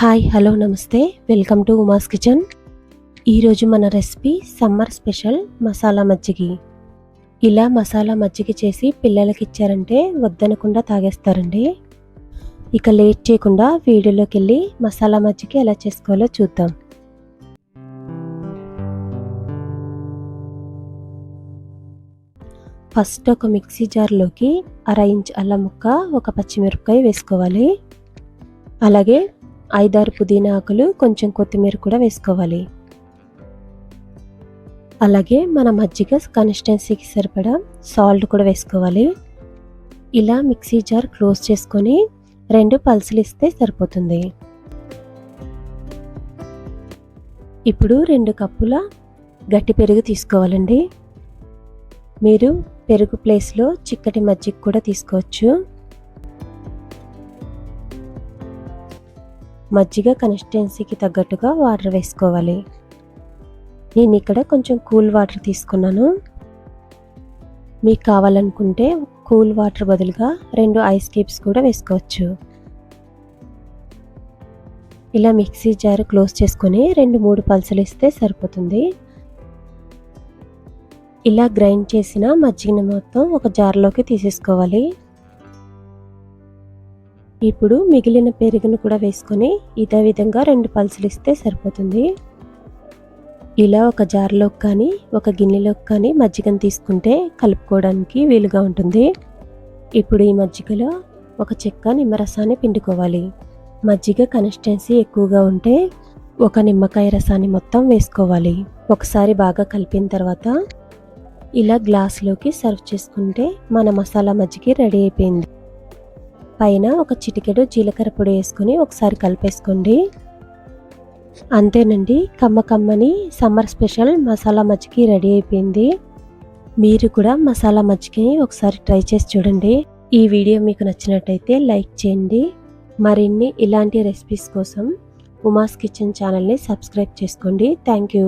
Hi hello నమస్తే. Welcome to Uma's kitchen. ఈరోజు మన రెసిపీ సమ్మర్ స్పెషల్ మసాలా మజ్జిగి. ఇలా మసాలా మజ్జిగ చేసి పిల్లలకి ఇచ్చారంటే వద్దనకుండా తాగేస్తారండి. ఇక లేట్ చేయకుండా వీడియోలోకి వెళ్ళి మసాలా మజ్జిగ ఎలా చేసుకోవాలో చూద్దాం. ఫస్ట్ ఒక మిక్సీ జార్లోకి అర ఇంచ్ అల్లం ముక్క ఒక పచ్చిమిరపకాయ వేసుకోవాలి. అలాగే ఐదారు పుదీనా ఆకులు కొంచెం కొత్తిమీర కూడా వేసుకోవాలి. అలాగే మన మజ్జిగ కన్సిస్టెన్సీకి సరిపడా సాల్ట్ కూడా వేసుకోవాలి. ఇలా మిక్సీ జార్ క్లోజ్ చేసుకొని రెండు పల్సులు ఇస్తే సరిపోతుంది. ఇప్పుడు రెండు కప్పుల గట్టి పెరుగు తీసుకోవాలండి. మీరు పెరుగు ప్లేస్లో చిక్కటి మజ్జిగ కూడా తీసుకోవచ్చు. మజ్జిగ కన్సిస్టెన్సీకి తగ్గట్టుగా వాటర్ వేసుకోవాలి. నేను ఇక్కడ కొంచెం కూల్ వాటర్ తీసుకున్నాను. మీకు కావాలనుకుంటే కూల్ వాటర్ బదులుగా రెండు ఐస్ క్యూబ్స్ కూడా వేసుకోవచ్చు. ఇలా మిక్సీ జార్ క్లోజ్ చేసుకొని రెండు మూడు పల్సలు ఇస్తే సరిపోతుంది. ఇలా గ్రైండ్ చేసిన మజ్జిగని మొత్తం ఒక జార్లోకి తీసేసుకోవాలి. ఇప్పుడు మిగిలిన పెరుగును కూడా వేసుకొని ఇదే విధంగా రెండు పల్సులు ఇస్తే సరిపోతుంది. ఇలా ఒక జార్లోకి కానీ ఒక గిన్నెలోకి కానీ మజ్జిగను తీసుకుంటే కలుపుకోవడానికి వీలుగా ఉంటుంది. ఇప్పుడు ఈ మజ్జిగలో ఒక చెక్క నిమ్మరసాన్ని పిండుకోవాలి. మజ్జిగ కన్సిస్టెన్సీ ఎక్కువగా ఉంటే ఒక నిమ్మకాయ రసాన్ని మొత్తం వేసుకోవాలి. ఒకసారి బాగా కలిపిన తర్వాత ఇలా గ్లాస్లోకి సర్వ్ చేసుకుంటే మన మసాలా మజ్జిగ రెడీ అయిపోయింది. పైన ఒక చిటికెడు జీలకర్ర పొడి వేసుకొని ఒకసారి కలిపేసుకోండి. అంతేనండి కమ్మ కమ్మని సమ్మర్ స్పెషల్ మసాలా మజ్జికి రెడీ అయిపోయింది. మీరు కూడా మసాలా మజ్జిగని ఒకసారి ట్రై చేసి చూడండి. ఈ వీడియో మీకు నచ్చినట్టయితే లైక్ చేయండి. మరిన్ని ఇలాంటి రెసిపీస్ కోసం ఉమాస్ కిచెన్ ఛానల్ని సబ్స్క్రైబ్ చేసుకోండి. Thank you.